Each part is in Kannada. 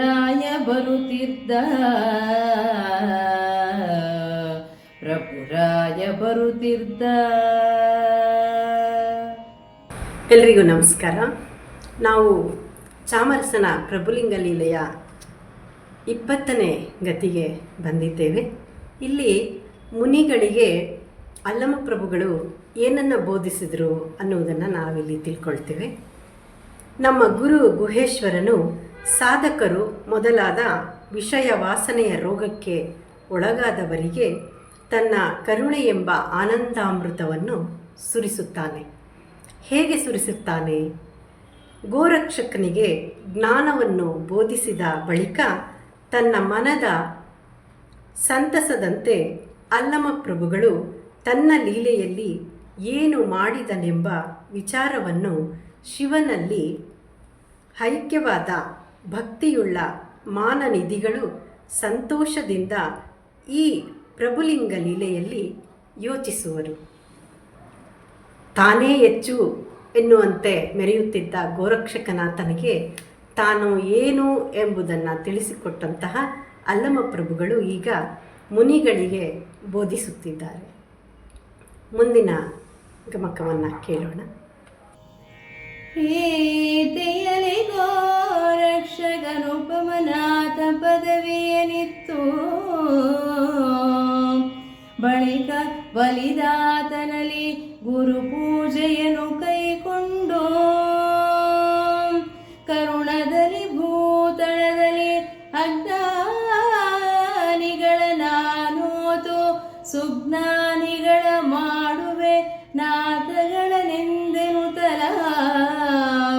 ಪ್ರಭುರಾಯ ಬರುತ್ತಿದ್ದ. ಪ್ರಭುರಾಯ ಬರುತ್ತಿದ್ದ. ಎಲ್ರಿಗೂ ನಮಸ್ಕಾರ. ನಾವು ಚಾಮರಸನ ಪ್ರಭುಲಿಂಗ ಲೀಲೆಯ ಇಪ್ಪತ್ತನೇ ಗತಿಗೆ ಬಂದಿದ್ದೇವೆ. ಇಲ್ಲಿ ಮುನಿಗಳಿಗೆ ಅಲ್ಲಮ ಪ್ರಭುಗಳು ಏನನ್ನು ಬೋಧಿಸಿದರು ಅನ್ನುವುದನ್ನು ನಾವಿಲ್ಲಿ ತಿಳ್ಕೊಳ್ತೇವೆ. ನಮ್ಮ ಗುರು ಗುಹೇಶ್ವರನು ಸಾಧಕರು ಮೊದಲಾದ ವಿಷಯ ವಾಸನೆಯ ರೋಗಕ್ಕೆ ಒಳಗಾದವರಿಗೆ ತನ್ನ ಕರುಣೆ ಎಂಬ ಆನಂದಾಮೃತವನ್ನು ಸುರಿಸುತ್ತಾನೆ. ಹೇಗೆ ಸುರಿಸುತ್ತಾನೆ? ಗೋರಕ್ಷಕನಿಗೆ ಜ್ಞಾನವನ್ನು ಬೋಧಿಸಿದ ಬಳಿಕ ತನ್ನ ಮನದ ಸಂತಸದಂತೆ ಅಲ್ಲಮ ಪ್ರಭುಗಳು ತನ್ನ ಲೀಲೆಯಲ್ಲಿ ಏನು ಮಾಡಿದನೆಂಬ ವಿಚಾರವನ್ನು ಶಿವನಲ್ಲಿ ಐಕ್ಯವಾದ ಭಕ್ತಿಯುಳ್ಳ ಮಾನನಿಧಿಗಳು ಸಂತೋಷದಿಂದ ಈ ಪ್ರಭುಲಿಂಗ ಲೀಲೆಯಲ್ಲಿ ಯೋಚಿಸುವರು. ತಾನೇ ಹೆಚ್ಚು ಎನ್ನುವಂತೆ ಮೆರೆಯುತ್ತಿದ್ದ ಗೋರಕ್ಷಕನಾಥನಿಗೆ ತಾನು ಏನು ಎಂಬುದನ್ನು ತಿಳಿಸಿಕೊಟ್ಟಂತಹ ಅಲ್ಲಮ ಪ್ರಭುಗಳು ಈಗ ಮುನಿಗಳಿಗೆ ಬೋಧಿಸುತ್ತಿದ್ದಾರೆ. ಮುಂದಿನ ಗಮಕವನ್ನು ಕೇಳೋಣ. ಬಲಿದಾತನಲ್ಲಿ ಗುರು ಪೂಜೆಯನ್ನು ಕೈಕೊಂಡು ಕರುಣದಲ್ಲಿ ಭೂತಳದಲ್ಲಿ ಅಜ್ಞಾನಿಗಳ ನಾನೋತು, ಸುಜ್ಞಾನಿಗಳ ಮಾಡುವೆ ನಾಥಗಳ ನಿಂದೆನುತಲ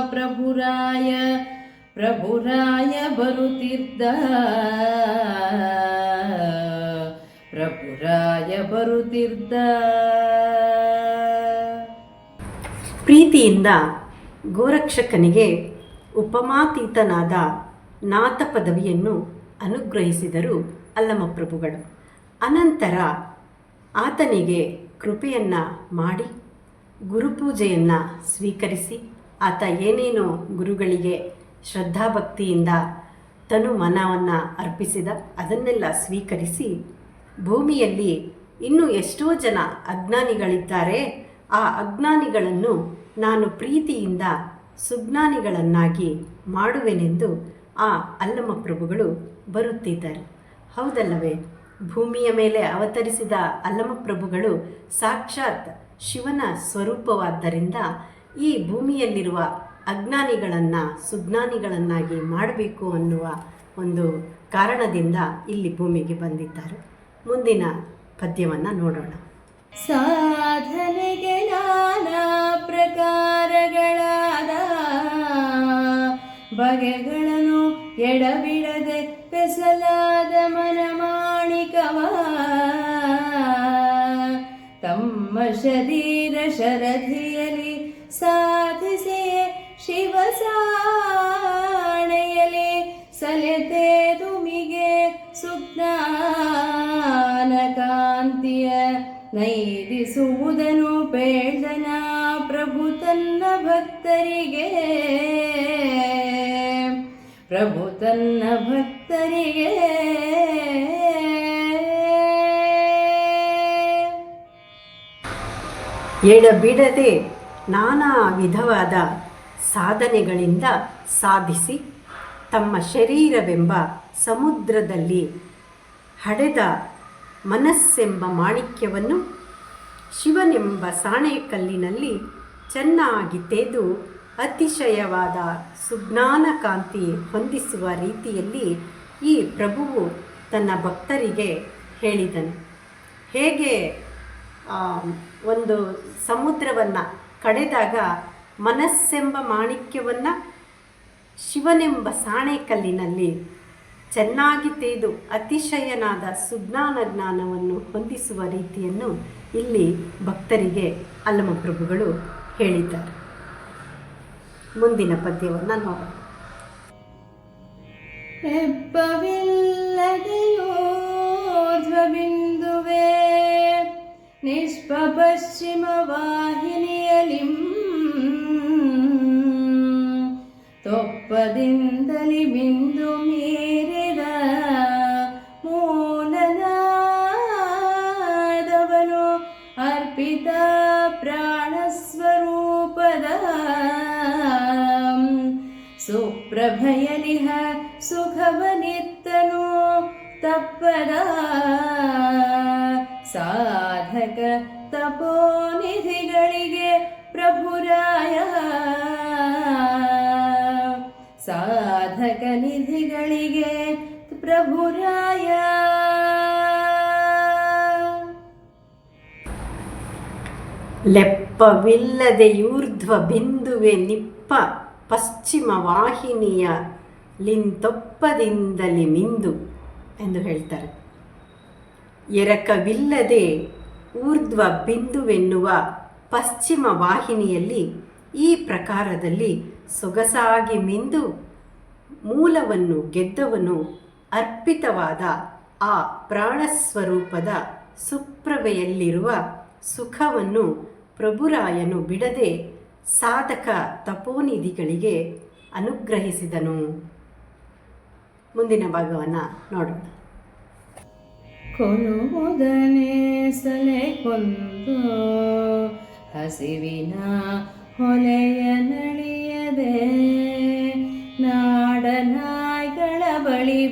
ಪ್ರಭುರಾಯ ಪ್ರಭುರಾಯ ಬರುತ್ತಿದ್ದ. ಪ್ರಭುರಾಯ ಬರುತ್ತಿದ್ದ. ಪ್ರೀತಿಯಿಂದ ಗೋರಕ್ಷಕನಿಗೆ ಉಪಮಾತೀತನಾದ ನಾಥ ಪದವಿಯನ್ನು ಅನುಗ್ರಹಿಸಿದರು ಅಲ್ಲಮ ಪ್ರಭುಗಳು ಅನಂತರ ಆತನಿಗೆ ಕೃಪೆಯನ್ನು ಮಾಡಿ, ಗುರುಪೂಜೆಯನ್ನು ಸ್ವೀಕರಿಸಿ, ಆತ ಏನೇನು ಗುರುಗಳಿಗೆ ಶ್ರದ್ಧಾಭಕ್ತಿಯಿಂದ ತನು ಮನವನ್ನು ಅರ್ಪಿಸಿದ, ಅದನ್ನೆಲ್ಲ ಸ್ವೀಕರಿಸಿ ಭೂಮಿಯಲ್ಲಿ ಇನ್ನೂ ಎಷ್ಟೋ ಜನ ಅಜ್ಞಾನಿಗಳಿದ್ದಾರೆ. ಆ ಅಜ್ಞಾನಿಗಳನ್ನು ನಾನು ಪ್ರೀತಿಯಿಂದ ಸುಜ್ಞಾನಿಗಳನ್ನಾಗಿ ಮಾಡುವೆನೆಂದು ಆ ಅಲ್ಲಮ ಪ್ರಭುಗಳು ಬರುತ್ತಿದ್ದರು. ಹೌದಲ್ಲವೇ? ಭೂಮಿಯ ಮೇಲೆ ಅವತರಿಸಿದ ಅಲ್ಲಮ ಪ್ರಭುಗಳು ಸಾಕ್ಷಾತ್ ಶಿವನ ಸ್ವರೂಪವಾದ್ದರಿಂದ ಈ ಭೂಮಿಯಲ್ಲಿರುವ ಅಜ್ಞಾನಿಗಳನ್ನು ಸುಜ್ಞಾನಿಗಳನ್ನಾಗಿ ಮಾಡಬೇಕು ಅನ್ನುವ ಒಂದು ಕಾರಣದಿಂದ ಇಲ್ಲಿ ಭೂಮಿಗೆ ಬಂದಿದ್ದಾರೆ. ಮುಂದಿನ ಪದ್ಯವನ್ನು ನೋಡೋಣ. ಸಾಧನೆಗೆ ನಾನಾ ಪ್ರಕಾರಗಳಾದ ಬಗೆಗಳನ್ನು ಎಡಬಿಡದೆ ಬೆಸಲಾದ ಮನಮಾಣಿಕವ. ತಮ್ಮ ಶರೀರ ಶರಧಿಯಲ್ಲಿ ಸಾಧಿಸಿ ಶಿವ ನೈದಿಸುವುದನು ಬೇಡನ ಪ್ರಭು ತನ್ನ ಭಕ್ತರಿಗೆ. ಪ್ರಭು ತನ್ನ ಭಕ್ತರಿಗೆ. ಎಡಬಿಡದೆ ನಾನಾ ವಿಧವಾದ ಸಾಧನೆಗಳಿಂದ ಸಾಧಿಸಿ ತಮ್ಮ ಶರೀರವೆಂಬ ಸಮುದ್ರದಲ್ಲಿ ಹಡೆದ ಮನಸ್ಸೆಂಬ ಮಾಣಿಕ್ಯವನ್ನು ಶಿವನೆಂಬ ಸಾಣೆಕಲ್ಲಿನಲ್ಲಿ ಚೆನ್ನಾಗಿ ತೆಗೆದು ಅತಿಶಯವಾದ ಸುಜ್ಞಾನ ಕಾಂತಿ ಹೊಂದಿಸುವ ರೀತಿಯಲ್ಲಿ ಈ ಪ್ರಭುವು ತನ್ನ ಭಕ್ತರಿಗೆ ಹೇಳಿದನು. ಹೇಗೆ ಒಂದು ಸಮುದ್ರವನ್ನು ಕಡೆದಾಗ ಮನಸ್ಸೆಂಬ ಮಾಣಿಕ್ಯವನ್ನು ಶಿವನೆಂಬ ಸಾಣೆಕಲ್ಲಿನಲ್ಲಿ ಚೆನ್ನಾಗಿ ತೇದು ಅತಿಶಯನಾದ ಸುಜ್ಞಾನ ಜ್ಞಾನವನ್ನು ಹೊಂದಿಸುವ ರೀತಿಯನ್ನು ಇಲ್ಲಿ ಭಕ್ತರಿಗೆ ಅಲ್ಲಮಪ್ರಭುಗಳು ಹೇಳಿದ್ದಾರೆ. ಮುಂದಿನ ಪದ್ಯವನ್ನು ನೋಡೋಣ. ವಾಹಿನಿಯಲಿಂ ತೊಪ್ಪದಿಂದಲಿ ಬಿಂದು ಸುಪ್ರಭಯನಿಹ ಸುಖವನಿತ್ತನು ತಪ್ಪದ ಸಾಧಕ ತಪೋನಿಧಿಗಳಿಗೆ ಪ್ರಭುರಾಯ. ಸಾಧಕ ನಿಧಿಗಳಿಗೆ ಪ್ರಭುರಾಯ. ಲೆಪ್ಪವಿಲ್ಲದೆಯೂರ್ಧ್ವ ಬಿಂದುವೆ ನಿಪ್ಪ ಪಶ್ಚಿಮ ವಾಹಿನಿಯ ಲಿಂತೊಪ್ಪದಿಂದಲಿ ಮಿಂದು ಎಂದು ಹೇಳ್ತಾರೆ. ಎರಕವಿಲ್ಲದೆ ಊರ್ಧ್ವ ಬಿಂದುವೆನ್ನುವ ಪಶ್ಚಿಮ ವಾಹಿನಿಯಲ್ಲಿ ಈ ಪ್ರಕಾರದಲ್ಲಿ ಸೊಗಸಾಗಿ ಮಿಂದು ಮೂಲವನ್ನು, ಗೆದ್ದವನು ಅರ್ಪಿತವಾದ ಆ ಪ್ರಾಣಸ್ವರೂಪದ ಸುಪ್ರಭೆಯಲ್ಲಿರುವ ಸುಖವನ್ನು ಪ್ರಭುರಾಯನು ಬಿಡದೆ ಸಾಧಕ ತಪೋನಿಧಿಗಳಿಗೆ ಅನುಗ್ರಹಿಸಿದನು. ಮುಂದಿನ ಭಾಗವನ್ನು ನೋಡೋಣ. ಸಲೆ ಕೊಂದು ಹಸಿವಿನ ಹೊಲೆಯ ನಡೆಯದೆ ನಾಡನಾಯ್ಗಳ ಬಳಿ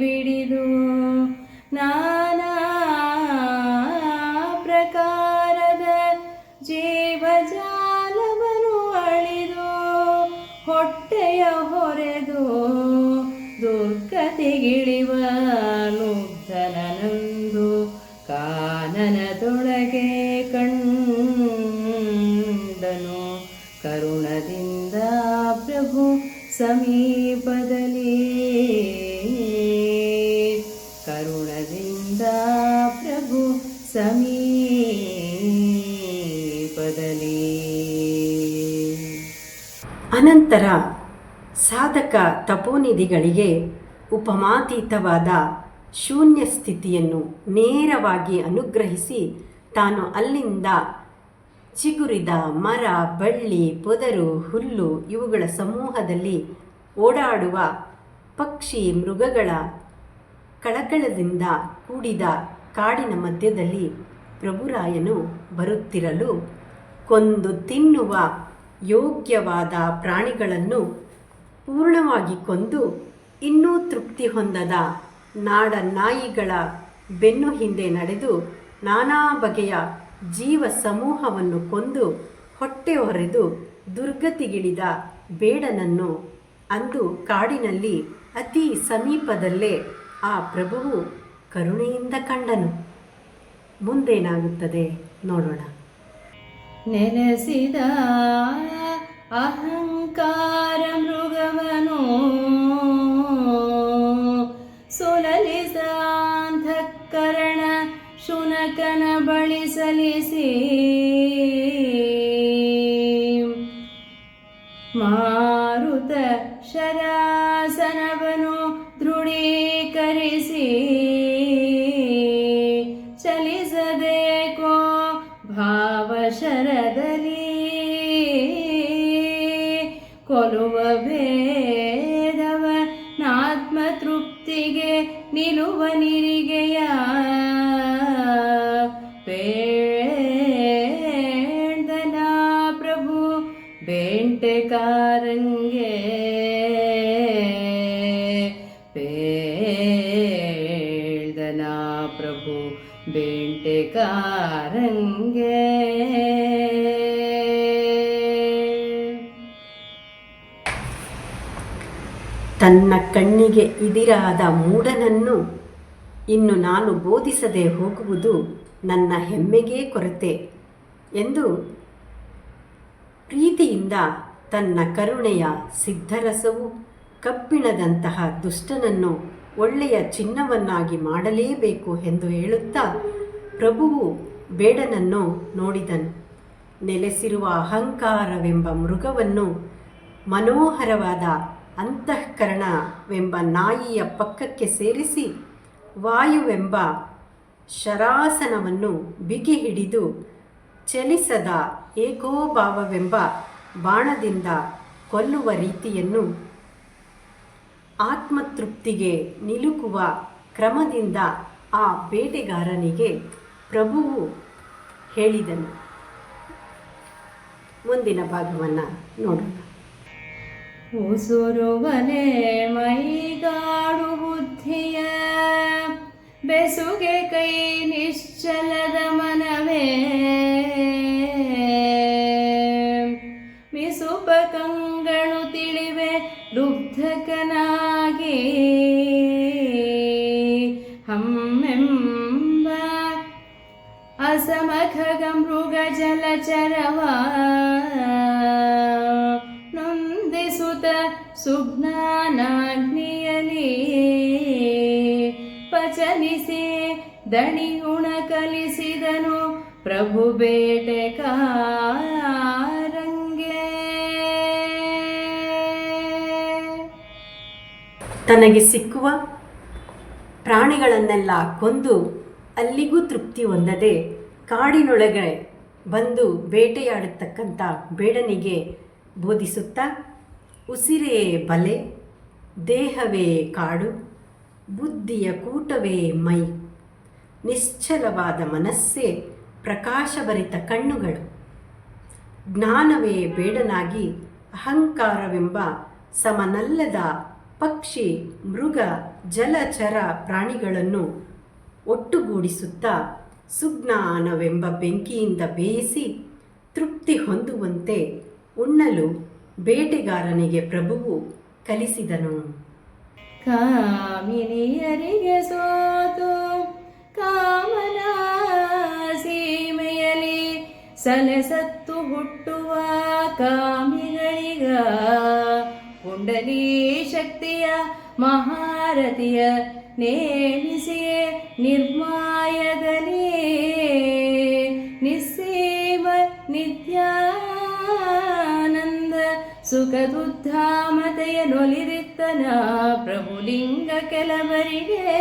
ತಪೋನಿಧಿಗಳಿಗೆ ಉಪಮಾತೀತವಾದ ಶೂನ್ಯ ಸ್ಥಿತಿಯನ್ನು ನೇರವಾಗಿ ಅನುಗ್ರಹಿಸಿ ತಾನು ಅಲ್ಲಿಂದ ಚಿಗುರಿದ ಮರ, ಬಳ್ಳಿ, ಪೊದರು, ಹುಲ್ಲು ಇವುಗಳ ಸಮೂಹದಲ್ಲಿ ಓಡಾಡುವ ಪಕ್ಷಿ ಮೃಗಗಳ ಕಳಕಳದಿಂದ ಕೂಡಿದ ಕಾಡಿನ ಮಧ್ಯದಲ್ಲಿ ಪ್ರಭುರಾಯನು ಬರುತ್ತಿರಲು ಕೊಂದು ತಿನ್ನುವ ಯೋಗ್ಯವಾದ ಪ್ರಾಣಿಗಳನ್ನು ಪೂರ್ಣವಾಗಿ ಕೊಂದು ಇನ್ನೂ ತೃಪ್ತಿ ಹೊಂದದ ನಾಡ ನಾಯಿಗಳ ಬೆನ್ನು ಹಿಂದೆ ನಡೆದು ನಾನಾ ಬಗೆಯ ಜೀವ ಸಮೂಹವನ್ನು ಕೊಂದು ಹೊಟ್ಟೆ ಹೊರೆದು ದುರ್ಗತಿಗಿಳಿದ ಬೇಡನನ್ನು ಅಂದು ಕಾಡಿನಲ್ಲಿ ಅತಿ ಸಮೀಪದಲ್ಲೇ ಆ ಪ್ರಭುವು ಕರುಣೆಯಿಂದ ಕಂಡನು. ಮುಂದೇನಾಗುತ್ತದೆ ನೋಡೋಣ. ನೆಲೆಸಿದ ಅಹಂಕಾರ ಮೃಗವನು ಸುಲಲಿಸಾಂಧಕರಣ ಶುನಕನ ಬಳಿ ಸಲಿಸಿ ಮಾರುತ ಬೇಂಟೆಕಾರಂಗೆ ಬೇಳ್ದನಾ ಪ್ರಭು ಬೇಂಟೆಕಾರಂಗೆ ತನ್ನ ಕಣ್ಣಿಗೆ ಇದಿರಾದ ಮೂಢನನ್ನು ಇನ್ನು ನಾನು ಬೋಧಿಸದೆ ಹೋಗುವುದು ನನ್ನ ಹೆಮ್ಮೆಗೇ ಕೊರತೆ ಎಂದು ಪ್ರೀತಿಯಿಂದ ತನ್ನ ಕರುಣೆಯ ಸಿದ್ಧರಸವು ಕಬ್ಬಿಣದಂತಹ ದುಷ್ಟನನ್ನು ಒಳ್ಳೆಯ ಚಿನ್ನವನ್ನಾಗಿ ಮಾಡಲೇಬೇಕು ಎಂದು ಹೇಳುತ್ತಾ ಪ್ರಭುವು ಬೇಡನನ್ನು ನೋಡಿದನು. ನೆಲೆಸಿರುವ ಅಹಂಕಾರವೆಂಬ ಮೃಗವನ್ನು ಮನೋಹರವಾದ ಅಂತಃಕರಣವೆಂಬ ನಾಯಿಯ ಪಕ್ಕಕ್ಕೆ ಸೇರಿಸಿ ವಾಯುವೆಂಬ ಶರಾಸನವನ್ನು ಬಿಗಿ ಹಿಡಿದು ಚಲಿಸದ ಏಕೋಭಾವವೆಂಬ ಬಾಣದಿಂದ ಕೊಲ್ಲುವ ರೀತಿಯನ್ನು ಆತ್ಮತೃಪ್ತಿಗೆ ನಿಲುಕುವ ಕ್ರಮದಿಂದ ಆ ಬೇಟೆಗಾರನಿಗೆ ಪ್ರಭುವು ಹೇಳಿದನು. ಮುಂದಿನ ಭಾಗವನ್ನು ನೋಡೋಣ. ಉಸುರುವನೆ ಮೈಗಾಡು ಬುದ್ಧಿಯ ಬೆಸುಗೆ ಕೈ ನಿಶ್ಚಲದ ಮನವೇ ಹಮ್ಮೆಂಬ ಅಸಮಖಗ ಮೃಗ ಜಲಚರವ ನೊಂದಿಸುತ್ತ ಸುಜ್ಞಾನಾಗ್ನಿಯಲಿ ಪಚನಿಸಿ ದಣಿಗುಣ ಕಲಿಸಿದನು ಪ್ರಭು ಬೇಟೆಕಾರಂಗೆ. ತನಗೆ ಸಿಕ್ಕುವ ಪ್ರಾಣಿಗಳನ್ನೆಲ್ಲ ಕೊಂದು ಅಲ್ಲಿಗೂ ತೃಪ್ತಿ ಹೊಂದದೆ ಕಾಡಿನೊಳಗೆ ಬಂದು ಬೇಟೆಯಾಡತಕ್ಕಂಥ ಬೇಡನಿಗೆ ಬೋಧಿಸುತ್ತಾ, ಉಸಿರೇ ಬಲೆ, ದೇಹವೇ ಕಾಡು, ಬುದ್ಧಿಯ ಕೂಟವೇ ಮೈ. ನಿಶ್ಚಲವಾದ ಮನಸ್ಸೇ ಪ್ರಕಾಶಭರಿತ ಕಣ್ಣುಗಳು. ಜ್ಞಾನವೇ ಬೇಡನಾಗಿ ಅಹಂಕಾರವೆಂಬ ಸಮನಲ್ಲದ ಪಕ್ಷಿ ಮೃಗ ಜಲಚರ ಪ್ರಾಣಿಗಳನ್ನು ಒಟ್ಟುಗೂಡಿಸುತ್ತಾ ಸುಜ್ಞಾನವೆಂಬ ಬೆಂಕಿಯಿಂದ ಬೇಯಿಸಿ ತೃಪ್ತಿ ಹೊಂದುವಂತೆ ಉಣ್ಣಲು ಬೇಟೆಗಾರನಿಗೆ ಪ್ರಭುವು ಕಲಿಸಿದನು. ಕಾಮಿನಿಯರಿಗೆ ಸೋತು ಕಾಮನ ಸೀಮೆಯಲ್ಲಿ ಸಲಸತ್ತು ಹುಟ್ಟುವ ಕಾಮಿಗಳಿಗ ಕುಂಡಲಿ ಶಕ್ತಿಯ ಮಹಾರಥಿಯ ನೇಮಿಸಿಯೇ ನಿರ್ಮಾಯದಲ್ಲಿ ನಿಸ್ಸೇವ ನಿತ್ಯಾನಂದ ಸುಖದುದ್ಧಾಮತೆಯ ನೊಲಿರಿತ್ತನ ಪ್ರಭುಲಿಂಗ ಕೆಲವರಿಗೆ.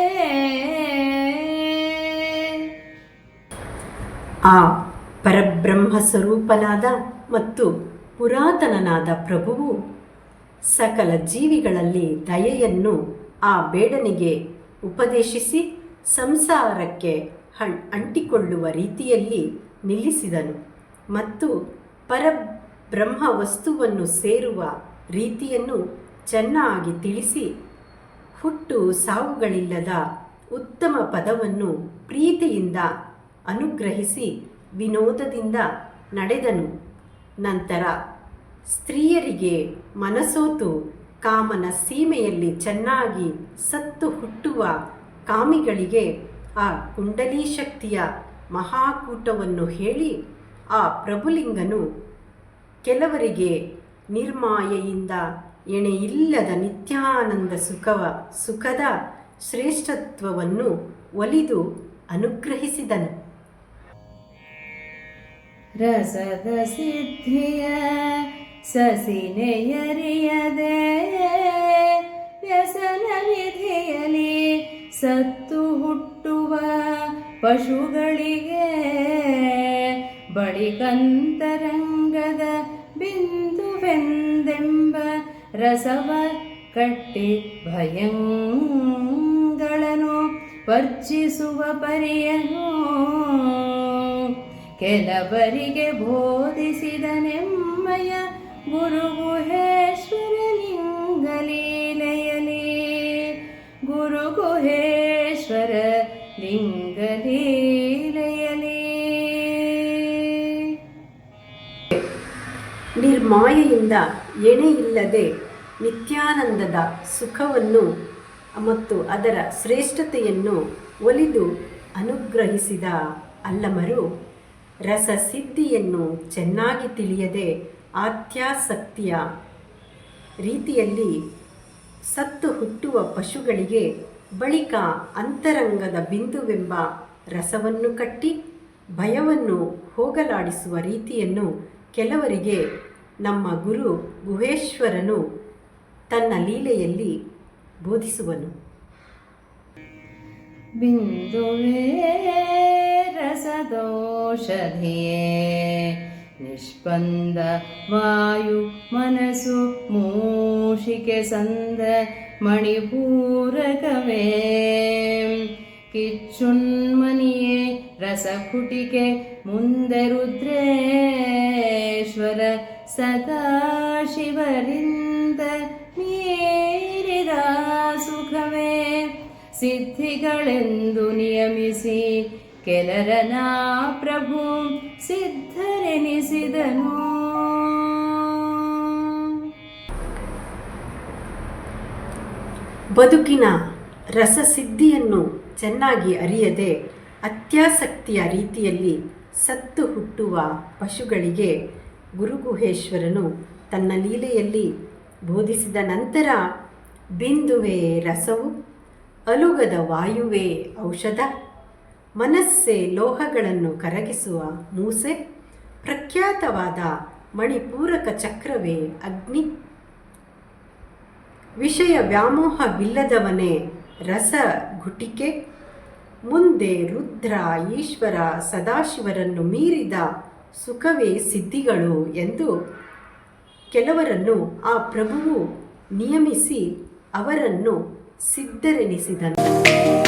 ಆ ಪರಬ್ರಹ್ಮ ಸ್ವರೂಪನಾದ ಮತ್ತು ಪುರಾತನನಾದ ಪ್ರಭುವು ಸಕಲ ಜೀವಿಗಳಲ್ಲಿ ದಯೆಯನ್ನು ಆ ಬೇಡನಿಗೆ ಉಪದೇಶಿಸಿ ಸಂಸಾರಕ್ಕೆ ಹಣ್ ಅಂಟಿಕೊಳ್ಳುವ ರೀತಿಯಲ್ಲಿ ನಿಲ್ಲಿಸಿದನು ಮತ್ತು ಪರಬ್ರಹ್ಮ ವಸ್ತುವನ್ನು ಸೇರುವ ರೀತಿಯನ್ನು ಚೆನ್ನಾಗಿ ತಿಳಿಸಿ ಹುಟ್ಟು ಸಾವುಗಳಿಲ್ಲದ ಉತ್ತಮ ಪದವನ್ನು ಪ್ರೀತಿಯಿಂದ ಅನುಗ್ರಹಿಸಿ ವಿನೋದದಿಂದ ನಡೆದನು. ನಂತರ ಸ್ತ್ರೀಯರಿಗೆ ಮನಸೋತು ಕಾಮನ ಸೀಮೆಯಲ್ಲಿ ಚೆನ್ನಾಗಿ ಸತ್ತು ಹುಟ್ಟುವ ಕಾಮಿಗಳಿಗೆ ಆ ಕುಂಡಲಿ ಶಕ್ತಿಯ ಮಹಾಕೂಟವನ್ನು ಹೇಳಿ ಆ ಪ್ರಭುಲಿಂಗನು ಕೆಲವರಿಗೆ ನಿರ್ಮಾಯೆಯಿಂದ ಎಣೆಯಿಲ್ಲದ ನಿತ್ಯಾನಂದ ಸುಖವ ಸುಖದ ಶ್ರೇಷ್ಠತ್ವವನ್ನು ಒಲಿದು ಅನುಗ್ರಹಿಸಿದನು. ರಸದ ಸಿದ್ಧಿಯ ಸಸಿನೆಯರಿಯದೆ ವ್ಯಸನ ಸತ್ತು ಹುಟ್ಟುವ ಪಶುಗಳಿಗೆ ಬಳಿಕಂತರಂಗದ ಬಿಂದುವೆಂದೆಂಬ ರಸವ ಕಟ್ಟಿ ಭಯಂಗಳನ್ನು ಪರ್ಚಿಸುವ ಪರಿಯನು. ಕೆಲವರಿಗೆ ಬೋಧಿಸಿದ ನೆಮ್ಮಯ ಲಿಂಗಲೀಲೆಯಲಿ ಗುರುಗುಹೇಶ್ವರ ಲಿಂಗಲೀಲೆಯಲಿ ನಿರ್ಮಾಯೆಯಿಂದ ಎಣೆಯಿಲ್ಲದೆ ನಿತ್ಯಾನಂದದ ಸುಖವನ್ನು ಮತ್ತು ಅದರ ಶ್ರೇಷ್ಠತೆಯನ್ನು ಒಲಿದು ಅನುಗ್ರಹಿಸಿದ ಅಲ್ಲಮರು ರಸಸಿದ್ಧಿಯನ್ನು ಚೆನ್ನಾಗಿ ತಿಳಿಯದೆ ಆತ್ಯಾಸಕ್ತಿಯ ರೀತಿಯಲ್ಲಿ ಸತ್ತು ಹುಟ್ಟುವ ಪಶುಗಳಿಗೆ ಬಳಿಕ ಅಂತರಂಗದ ಬಿಂದುವೆಂಬ ರಸವನ್ನು ಕಟ್ಟಿ ಭಯವನ್ನು ಹೋಗಲಾಡಿಸುವ ರೀತಿಯನ್ನು ಕೆಲವರಿಗೆ ನಮ್ಮ ಗುರು ಗುಹೇಶ್ವರನು ತನ್ನ ಲೀಲೆಯಲ್ಲಿ ಬೋಧಿಸುವನು. ಬಿಂದುವೇ ರಸದೋಷಧಿಯೇ ನಿಷ್ಪಂದ ವಾಯು ಮನಸ್ಸು ಮೂಷಿಕೆ ಸಂದ ಮಣಿಪೂರಕವೇ ಕಿಚ್ಚುನ್ಮನಿಯೇ ರಸಕುಟಿಕೆ ಮುಂದೆ ರುದ್ರೇಶ್ವರ ಸದಾಶಿವರಿಂದ ಮೀರಿದ ಸುಖವೇ ಸಿದ್ಧಿಗಳೆಂದು ನಿಯಮಿಸಿ ಕೆಲರನ ಪ್ರಭು ಸಿದ್ಧರೆನಿಸಿದನು. ಬದುಕಿನ ರಸಸಿದ್ಧಿಯನ್ನು ಚೆನ್ನಾಗಿ ಅರಿಯದೆ ಅತ್ಯಾಸಕ್ತಿಯ ರೀತಿಯಲ್ಲಿ ಸತ್ತು ಹುಟ್ಟುವ ಪಶುಗಳಿಗೆ ಗುರುಗುಹೇಶ್ವರನು ತನ್ನ ಲೀಲೆಯಲ್ಲಿ ಬೋಧಿಸಿದ ನಂತರ ಬಿಂದುವೇ ರಸವು, ಅಲುಗದ ವಾಯುವೇ ಔಷಧ. ಮನಸ್ಸೇ ಲೋಹಗಳನ್ನು ಕರಗಿಸುವ ಮೂಸೆ, ಪ್ರಖ್ಯಾತವಾದ ಮಣಿಪೂರಕ ಚಕ್ರವೇ ಅಗ್ನಿ. ವಿಷಯ ವ್ಯಾಮೋಹವಿಲ್ಲದವನೇ ರಸ ಗುಟಿಕೆ ಮುಂದೆ ರುದ್ರ, ಈಶ್ವರ, ಸದಾಶಿವರನ್ನು ಮೀರಿದ ಸುಖವೇ ಸಿದ್ಧಿಗಳು ಎಂದು ಕೆಲವರನ್ನು ಆ ಪ್ರಭುವು ನಿಯಮಿಸಿ ಅವರನ್ನು ಸಿದ್ಧರೆನಿಸಿದನು.